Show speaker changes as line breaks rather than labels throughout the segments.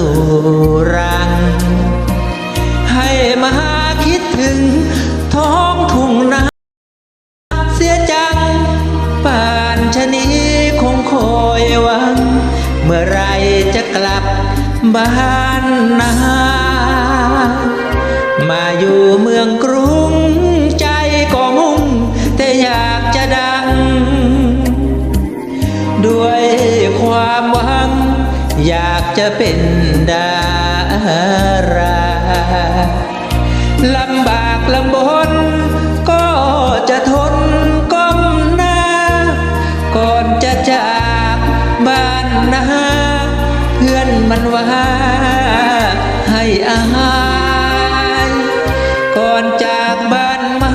สู่รัง ให้มาคิดถึงท้องทุ่งนาเสียจัง ป่านชะนีคงคอยหวัง เมื่อไรจะกลับบ้านนา มาอยู่เมืองกรุงใจก็มุ่งแต่อยากจะดัง ด้วยความหวังอยากจะเป็น ลำบากลำบน ก็จะทนก้มหน้า ก่อนจะจากบ้านนาเพื่อนมันว่าให้อายก่อนจากบ้านมา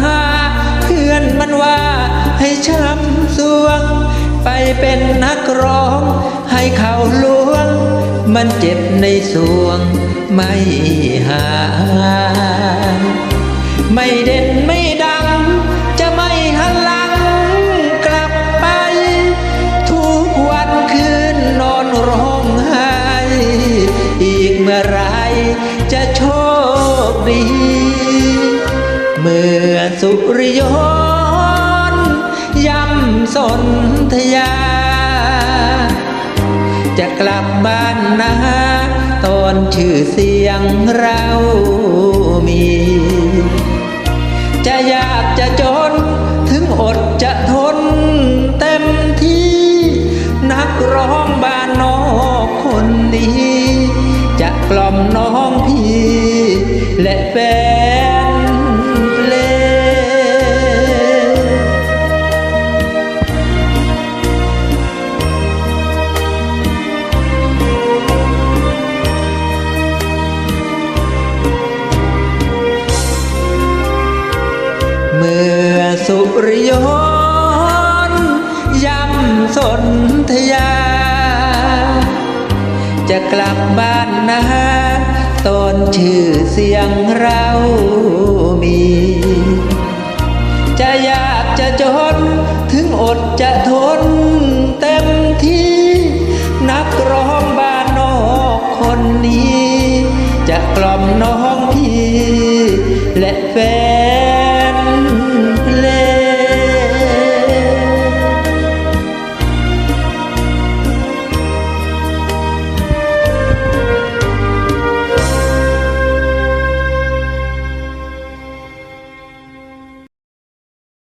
เพื่อนมันว่าให้ช้ำสวง ไปเป็นนักร้องให้เขาล้วง มันเจ็บในสวงไม่หายไม่เด่นไม่ดัง จะไม่หันหลังกลับไป ทุกวันคืนนอนร้องไห้ อีกเมื่อไรจะโชคดี เมื่อสุริยนย่ำสนธยา กลับบ้านนาตอนชื่อเสียงเรามี จะยากจะจน ถึงอดจะทนเต็มที่ นักร้องบ้านนอกคนนี้ จะกล่อมน้องพี่ และแฟน สุริยนยำสนทยา จะกลับบ้านนะตอนชื่อเสียงเรามี จะยากจะจน ถึงอดจะทน